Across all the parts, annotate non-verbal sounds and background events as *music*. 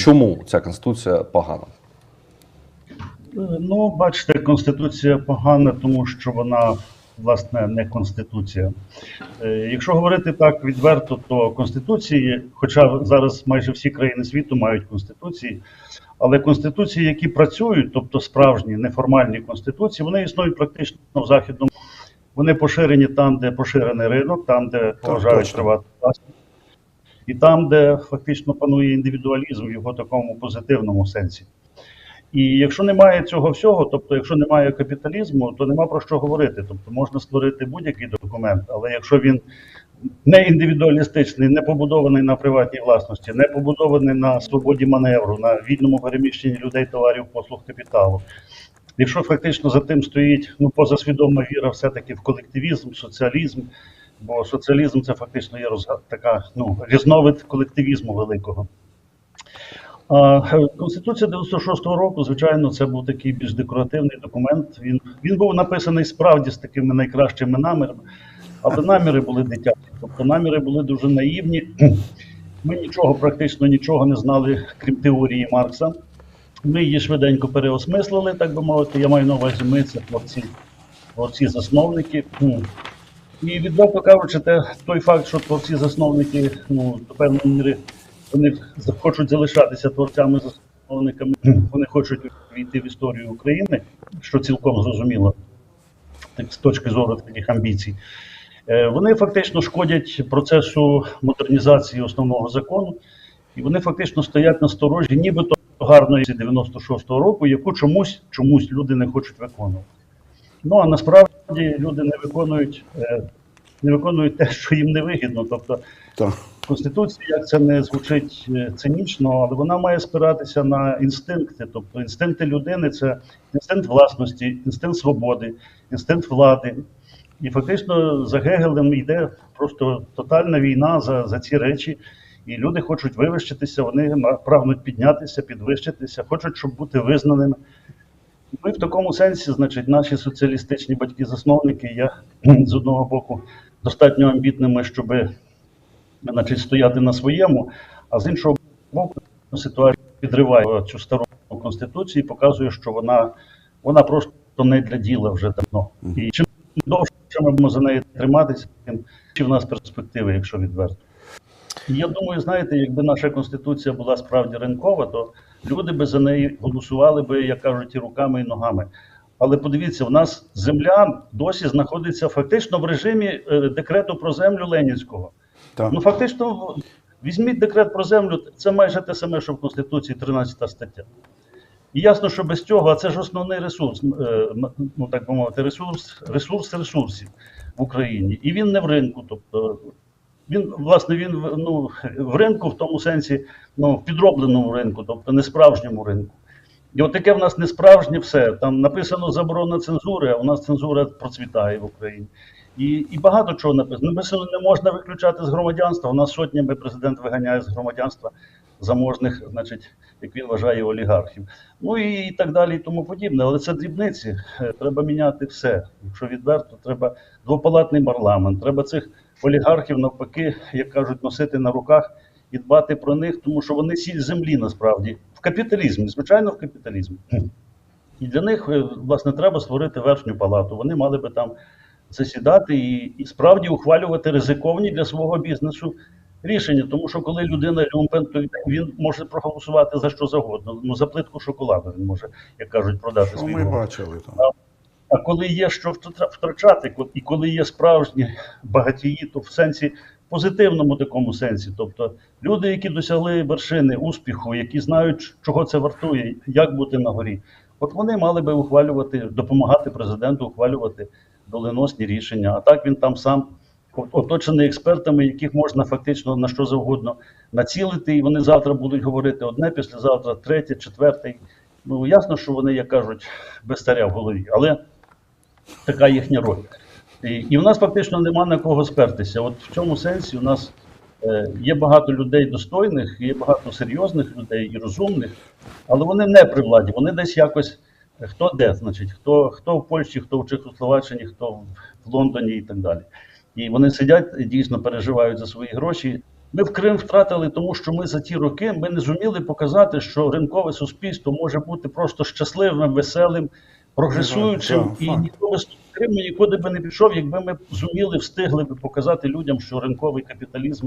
Чому ця конституція погана? Ну, бачите, конституція погана, тому що вона власне не конституція. Е, Якщо говорити так відверто, то конституції, хоча зараз майже всі країни світу мають конституції, але конституції, які працюють, тобто справжні неформальні конституції, вони існують практично в західному. Вони поширені там, де поширений ринок, там, де поважають приватну власність, і там, де фактично панує індивідуалізм в його такому позитивному сенсі. І якщо немає цього всього, тобто, якщо немає капіталізму, то нема про що говорити. Тобто можна створити будь-який документ, але якщо він не індивідуалістичний, не побудований на приватній власності, не побудований на свободі маневру, на вільному переміщенні людей, товарів, послуг капіталу. Якщо фактично за тим стоїть ну позасвідома віра, все-таки в колективізм, соціалізм, бо соціалізм це фактично є розга- така ну різновид колективізму великого. Конституція 96-го року, звичайно, це був такий більш декоративний документ. Він, він був написаний справді з такими найкращими намірами, але наміри були дитячі. Тобто наміри були дуже наївні. Ми нічого, практично нічого не знали, крім теорії Маркса. Ми її швиденько переосмислили, так би мовити. Я маю на увазі, ми це творці, творці засновники. Ну, І відверто кажучи, те, той факт, що творці-засновники, ну, до певної міри, вони хочуть залишатися творцями-засновниками, вони хочуть війти в історію України, що цілком зрозуміло, так, з точки зору таких амбіцій. Е, Вони фактично шкодять процесу модернізації основного закону, і вони фактично стоять на сторожі, нібито гарної 96-го року, яку чомусь чомусь люди не хочуть виконувати. Ну а насправді люди не виконують, е, не виконують те, що їм не вигідно. Тобто Так. Конституція, як це не звучить е, цинічно, але вона має спиратися на інстинкти. Тобто інстинкти людини це інстинкт власності, інстинкт свободи, інстинкт влади. І фактично за Гегелем йде просто тотальна війна за, за ці речі. І люди хочуть вивищитися, вони прагнуть піднятися, підвищитися, хочуть, щоб бути визнаними. Ми в такому сенсі, значить, наші соціалістичні батьки-засновники є *clears throat* з одного боку достатньо амбітними, щоб значить, стояти на своєму, а з іншого боку, ситуація підриває цю стару конституцію і показує, що вона, вона просто не для діла вже давно. І чим довше ми будемо за неї триматися, тим чи в нас перспективи, якщо відверто. Я думаю, знаєте, якби наша конституція була справді ринкова, то люди би за неї голосували би, як кажуть, і руками, і ногами. Але подивіться, в нас земля досі знаходиться фактично в режимі е, декрету про землю Ленінського. Так. Ну фактично, візьміть декрет про землю, це майже те саме, що в Конституції 13 стаття. І ясно, що без цього, а це ж основний ресурс, е, ну так би мовити, ресурс, ресурс ресурсів в Україні. І він не в ринку. Тобто він, власне, він ну, в ринку в тому сенсі, ну, в підробленому ринку, тобто не справжньому ринку. І от таке в нас несправжнє все. Там написано заборона цензури, а у нас цензура процвітає в Україні. І, і багато чого написано. Написано, не можна виключати з громадянства. У нас сотнями президент виганяє з громадянства заможних, значить, як він вважає, олігархів. Ну і, і так далі, і тому подібне. Але це дрібниці. Е, Треба міняти все. Якщо відверто, треба двопалатний парламент, треба цих олігархів навпаки, як кажуть, носити на руках і дбати про них, тому що вони сіль землі насправді в капіталізмі, звичайно, в капіталізмі. І для них, е, власне, треба створити верхню палату. Вони мали би там засідати і, і справді ухвалювати ризиковні для свого бізнесу рішення. Тому що коли людина люмпен, то він може проголосувати за що завгодно. Ну за плитку шоколаду він може, як кажуть, продати Що свій ми бачили там? А коли є що втра- втрачати, і коли є справжні багатії, то в сенсі позитивному такому сенсі, тобто люди, які досягли вершини успіху, які знають, чого це вартує, як бути на горі, от вони мали би ухвалювати, допомагати президенту ухвалювати доленосні рішення. А так він там сам оточений експертами, яких можна фактично на що завгодно націлити, і вони завтра будуть говорити одне, післязавтра третє, четверте. Ну ясно, що вони, як кажуть, без царя в голові, але така їхня роль. І, в нас фактично нема на кого спертися. От в цьому сенсі у нас е, є багато людей достойних, є багато серйозних людей і розумних, але вони не при владі, вони десь якось е, хто де, значить, хто, хто в Польщі, хто в Чехословаччині, хто в Лондоні і так далі. І вони сидять, дійсно переживають за свої гроші, Ми в Крим втратили, тому що ми за ті роки ми не зуміли показати, що ринкове суспільство може бути просто щасливим, веселим, прогресуючим, і ніхто би з Криму нікуди би не пішов, якби ми зуміли, встигли би показати людям, що ринковий капіталізм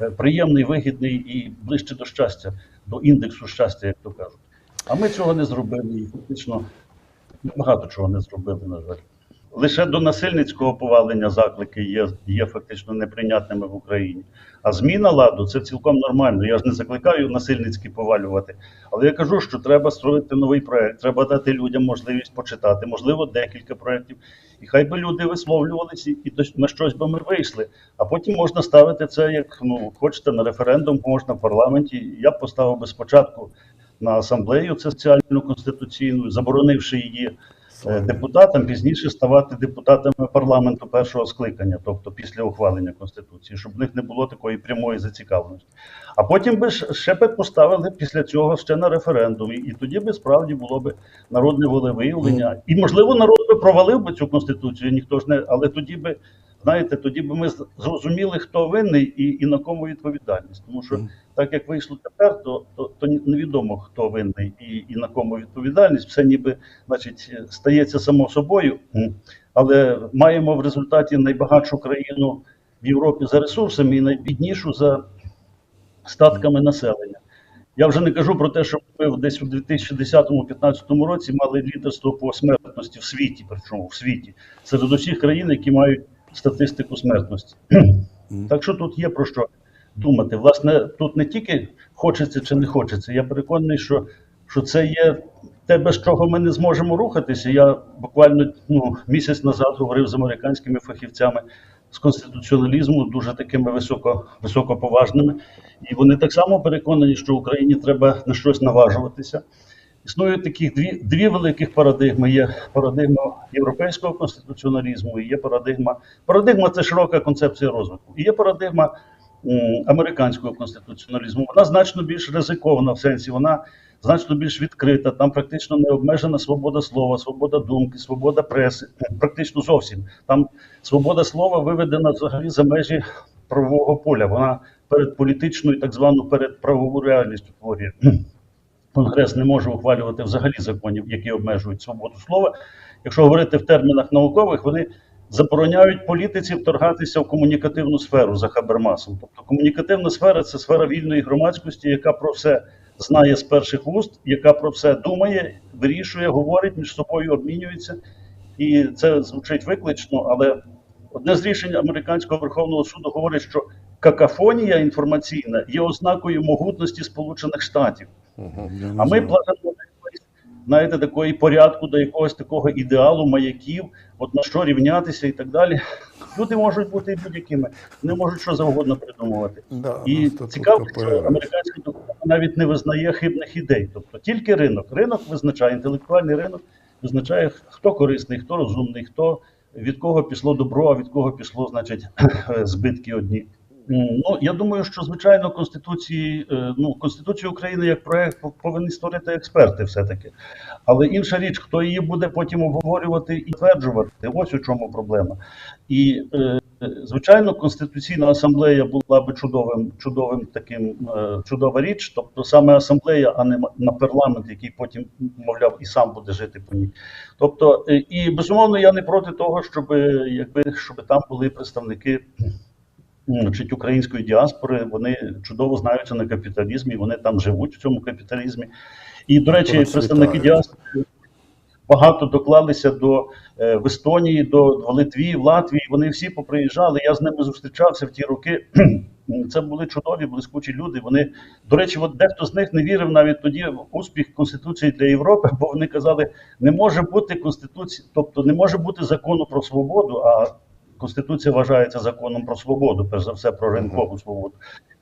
е, приємний, вигідний і ближче до щастя, до індексу щастя, як то кажуть. А ми цього не зробили і фактично багато чого не зробили, на жаль. Лише до насильницького повалення заклики є, є фактично неприйнятними в Україні. А зміна ладу це цілком нормально. Я ж не закликаю насильницьки повалювати. Але я кажу, що треба створити новий проект, треба дати людям можливість почитати, можливо, декілька проєктів. І хай би люди висловлювалися, і на щось би ми вийшли. А потім можна ставити це як ну хочете на референдум, можна в парламенті. Я б поставив би спочатку на асамблею це соціальну конституційну, заборонивши її депутатам, пізніше ставати депутатами парламенту першого скликання, тобто після ухвалення конституції, щоб в них не було такої прямої зацікавленості. А потім би ще би поставили після цього ще на референдум, і, і тоді би справді було би народне волевиявлення. І можливо, народ би провалив би цю конституцію, ніхто ж не, але тоді би. Знаєте, тоді б ми зрозуміли, хто винний і, і на кому відповідальність. Тому що так як вийшло тепер, то, то, то невідомо, хто винний і, і на кому відповідальність. Все ніби значить, стається само собою, але маємо в результаті найбагатшу країну в Європі за ресурсами і найбіднішу за статками населення. Я вже не кажу про те, що ми десь у 2010-2015 році мали лідерство по смертності в світі, причому в світі, серед усіх країн, які мають статистику смертності. Так що тут є про що думати. Власне, тут не тільки хочеться чи не хочеться. Я переконаний, що, що це є те, без чого ми не зможемо рухатися. Я буквально ну, місяць назад говорив з американськими фахівцями з конституціоналізму, дуже такими високо, високоповажними. І вони так само переконані, що Україні треба на щось наважуватися. Існують таких дві, дві великих парадигми. Є парадигма європейського конституціоналізму, і є парадигма. Парадигма це широка концепція розвитку. І є парадигма м, американського конституціоналізму. Вона значно більш ризикована в сенсі, вона значно більш відкрита. Там практично не обмежена свобода слова, свобода думки, свобода преси. Практично зовсім. Там свобода слова виведена взагалі за межі правового поля. Вона перед політичною, так звану перед правову реальністю творює. Конгрес не може ухвалювати взагалі законів, які обмежують свободу слова. Якщо говорити в термінах наукових, вони забороняють політиці вторгатися в комунікативну сферу за Хабермасом. Тобто комунікативна сфера це сфера вільної громадськості, яка про все знає з перших вуст, яка про все думає, вирішує, говорить, між собою обмінюється. І це звучить виклично, але одне з рішень американського верховного суду говорить, що какафонія інформаційна є ознакою могутності Сполучених Штатів. А ми плануємо знаєте, такої порядку, до якогось такого ідеалу маяків, от на що рівнятися і так далі. Люди можуть бути будь-якими, вони можуть що завгодно придумувати. Да, І цікаво, що американський документ навіть не визнає хибних ідей. Тобто тільки ринок. Ринок визначає, інтелектуальний ринок визначає, хто корисний, хто розумний, хто від кого пішло добро, а від кого пішло, значить, *clears throat* збитки одні. М, Ну, я думаю, що звичайно Конституції, е, ну, Конституцію України як проект повинні створити експерти все-таки. Але інша річ, хто її буде потім обговорювати і тверджувати, ось у чому проблема. І е, звичайно, Конституційна асамблея була би чудовим, чудовим таким е, чудова річ. Тобто саме асамблея, а не на парламент, який потім, мовляв, і сам буде жити по ній. Тобто, е, і безумовно, я не проти того, щоб якби щоб там були представники. Значить, української діаспори вони чудово знаються на капіталізмі, вони там живуть в цьому капіталізмі. І, до речі, представники діаспори багато доклалися до е, в Естонії, до в Литві, в Латвії. Вони всі поприїжджали. Я з ними зустрічався в ті роки. *clears throat* Це були чудові, блискучі люди. Вони, до речі, от дехто з них не вірив навіть тоді в успіх Конституції для Європи, бо вони казали, не може бути конституції, тобто не може бути закону про свободу, а Конституція вважається законом про свободу, перш за все про ринкову свободу.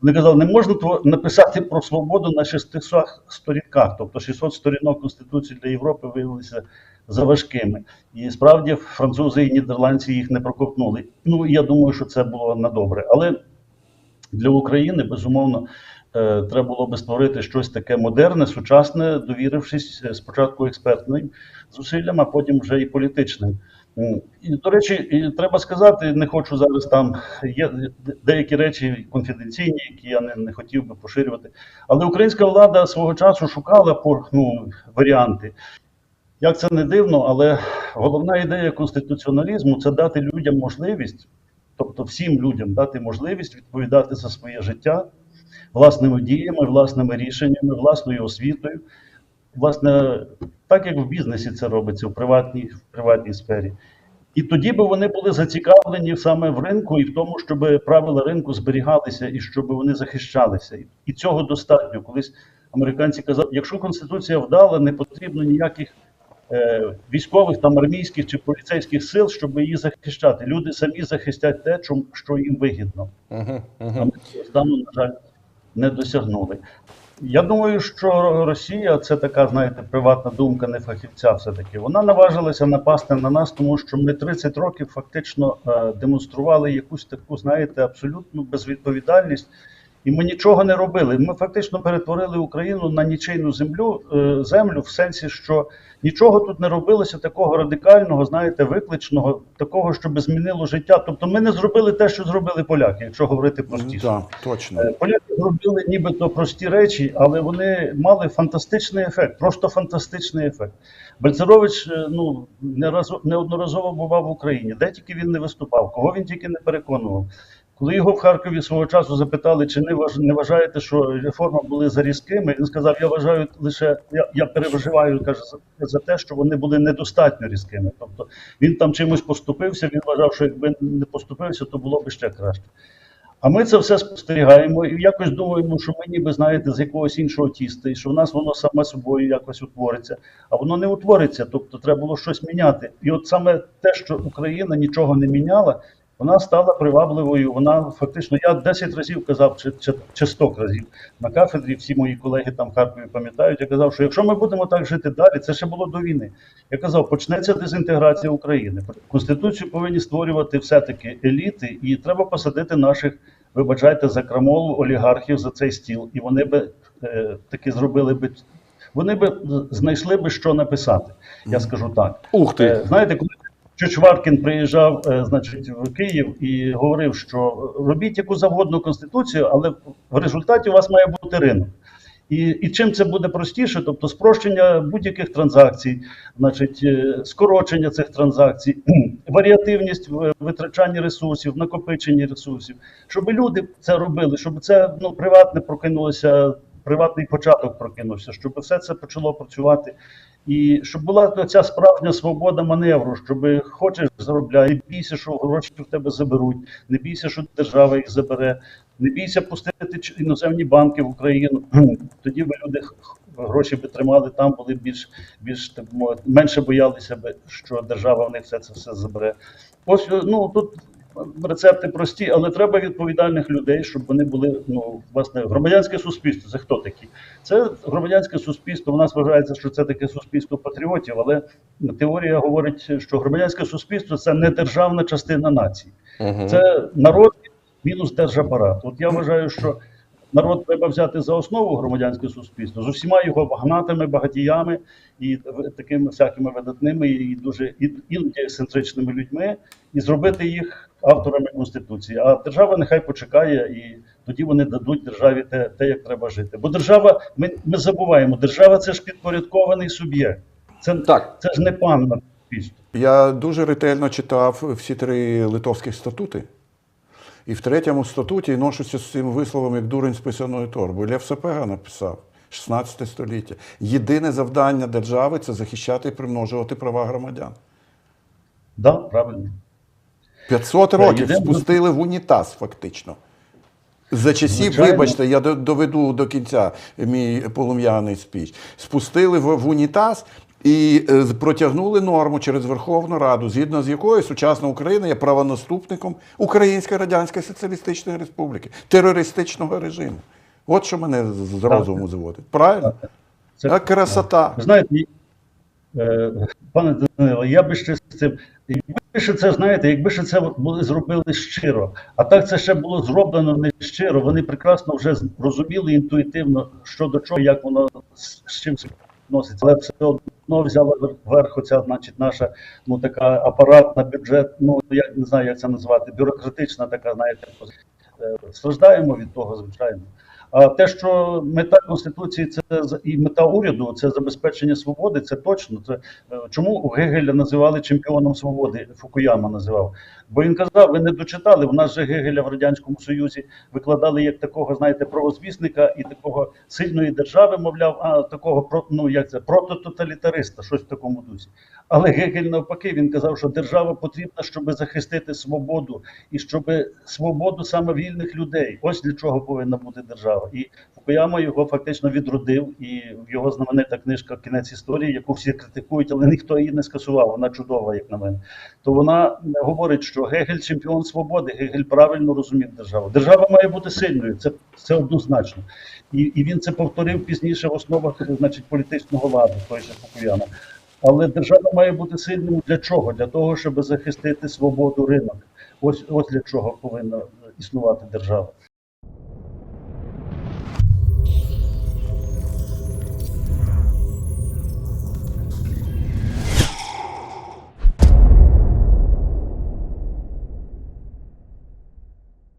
Вони казали, не можна написати про свободу на 600 сторінках, тобто 600 сторінок Конституції для Європи виявилися заважкими. І справді французи і нідерландці їх не проковтнули. Ну я думаю, що це було на добре. Але для України безумовно е, треба було би створити щось таке модерне, сучасне, довірившись е, спочатку експертним зусиллям, а потім вже і політичним. І, до речі, і треба сказати, не хочу зараз там є деякі речі конфіденційні, які я не, не хотів би поширювати. Але українська влада свого часу шукала ну, варіанти. Як це не дивно, але головна ідея конституціоналізму це дати людям можливість, тобто всім людям дати можливість відповідати за своє життя власними діями, власними рішеннями, власною освітою. Власне, так як в бізнесі це робиться в приватній, в приватній сфері. І тоді би вони були зацікавлені саме в ринку і в тому, щоб правила ринку зберігалися і щоб вони захищалися. І цього достатньо. Колись американці казали, якщо конституція вдала, не потрібно ніяких е, військових там армійських чи поліцейських сил, щоб її захищати. Люди самі захистять те, що їм вигідно. Угу, А угу. ми цього стану, на жаль, не досягнули. Я думаю, що Росія це така, знаєте, приватна думка не фахівця. Все таки вона наважилася напасти на нас, тому що ми 30 років фактично е, демонстрували якусь таку, знаєте, абсолютну безвідповідальність. І ми нічого не робили. Ми фактично перетворили Україну на нічийну землю, е, землю в сенсі, що нічого тут не робилося такого радикального, знаєте, викличного, такого, щоб змінило життя. Тобто ми не зробили те, що зробили поляки, якщо говорити простіше. Так, точно. Е, Поляки зробили нібито прості речі, але вони мали фантастичний ефект, просто фантастичний ефект. Бальцерович е, ну, не раз, неодноразово бував в Україні, де тільки він не виступав, кого він тільки не переконував. Коли його в Харкові свого часу запитали, чи не важ- не вважаєте, що реформи були зарізкими, він сказав: Я вважаю лише я, я переживаю каже, за, за те, що вони були недостатньо різкими. Тобто він там чимось поступився. Він вважав, що якби не поступився, то було б ще краще. А ми це все спостерігаємо і якось думаємо, що ми ніби знаєте з якогось іншого тіста, і що в нас воно саме собою якось утвориться, а воно не утвориться. Тобто треба було щось міняти. І от саме те, що Україна нічого не міняла, вона стала привабливою. Вона фактично, я 10 разів казав, чи, чи, чи 100 разів на кафедрі. Всі мої колеги там в Харкові пам'ятають. Я казав, що якщо ми будемо так жити далі, це ще було до війни. Я казав, почнеться дезінтеграція України. Конституцію повинні створювати все-таки еліти, і треба посадити наших, вибачайте, за крамолу олігархів за цей стіл. І вони би е, таки зробили би. Вони би знайшли би що написати. Я скажу так. Ух ти! Е, Знаєте, коли Чучваркін приїжджав, е, значить, в Київ і говорив, що робіть яку завгодну конституцію, але в результаті у вас має бути ринок. І, і чим це буде простіше, тобто спрощення будь-яких транзакцій, значить, е, скорочення цих транзакцій, *clears throat* варіативність в витрачанні ресурсів, накопиченні ресурсів, щоб люди це робили, щоб це ну, приватне прокинулося, приватний початок прокинувся, щоб все це почало працювати. І щоб була ця справжня свобода маневру, щоб хочеш заробляй, бійся, що гроші в тебе заберуть, не бійся, що держава їх забере, не бійся пустити іноземні банки в Україну. *clears throat* Тоді би люди гроші би тримали там, були більш більш так менше боялися би, що держава в них все це все забере. Ось ну тут рецепти прості, але треба відповідальних людей, щоб вони були ну власне громадянське суспільство. Це хто такі? Це громадянське суспільство. У нас вважається, що це таке суспільство патріотів, але теорія говорить, що громадянське суспільство це не державна частина нації, Угу. це народ мінус держапарат. От я вважаю, що народ треба взяти за основу громадянське суспільство з усіма його багатими багатіями і такими всякими видатними і дуже іноді ексцентричними людьми, і зробити їх авторами конституції. А держава нехай почекає, і тоді вони дадуть державі те, те як треба жити. Бо держава, ми, ми забуваємо, держава це ж підпорядкований суб'єкт. Це, Так. це ж не пан на суспільство. Я дуже ретельно читав всі три литовських статути. І в третьому статуті ношуся з цим висловом, як дурень з писаною торбою. Лев Сапега написав 16 століття. Єдине завдання держави це захищати і примножувати права громадян. Да, правильно. 500 років спустили в унітаз, фактично. За часів, Звичайно. вибачте, я доведу до кінця мій полум'яний спіч. Спустили в, унітаз і е, протягнули норму через Верховну Раду, згідно з якою сучасна Україна є правонаступником Української Радянської Соціалістичної Республіки, терористичного режиму. От що мене з з розуму зводить. Правильно? Це- А красота. Знаєте, е, пане Данило, я би ще з цим. Ще це знаєте, якби ще це були зробили щиро, а так це ще було зроблено не щиро. Вони прекрасно вже розуміли інтуїтивно, що до чого, як воно з, чим це носиться, але все одно взяла вер- верх оця, значить, наша ну така апаратна бюджет, ну я не знаю, як це назвати, бюрократична така, знаєте. Е, страждаємо від того, звичайно. А те, що мета конституції, це і мета уряду, це забезпечення свободи, це точно. Це е, чому Гегеля називали чемпіоном свободи? Фукуяма називав. Бо він казав, ви не дочитали. У нас же Гегеля в радянському союзі викладали як такого, знаєте, правозвісника і такого сильної держави, мовляв, а такого ну як це протототалітариста, щось в такому дусі. Але Гегель навпаки він казав, що держава потрібна, щоб захистити свободу і щоб свободу саме вільних людей. Ось для чого повинна бути держава. І Фукуяма його фактично відродив, і його знаменита книжка Кінець історії, яку всі критикують, але ніхто її не скасував. Вона чудова, як на мене. То вона говорить, що Гегель чемпіон свободи. Гегель правильно розумів державу. Держава має бути сильною. Це, це однозначно. І, і він це повторив пізніше в основах, значить, політичного ладу, той же Фукуяна. Але держава має бути сильною для чого? Для того, щоб захистити свободу ринок. Ось ось для чого повинна існувати держава.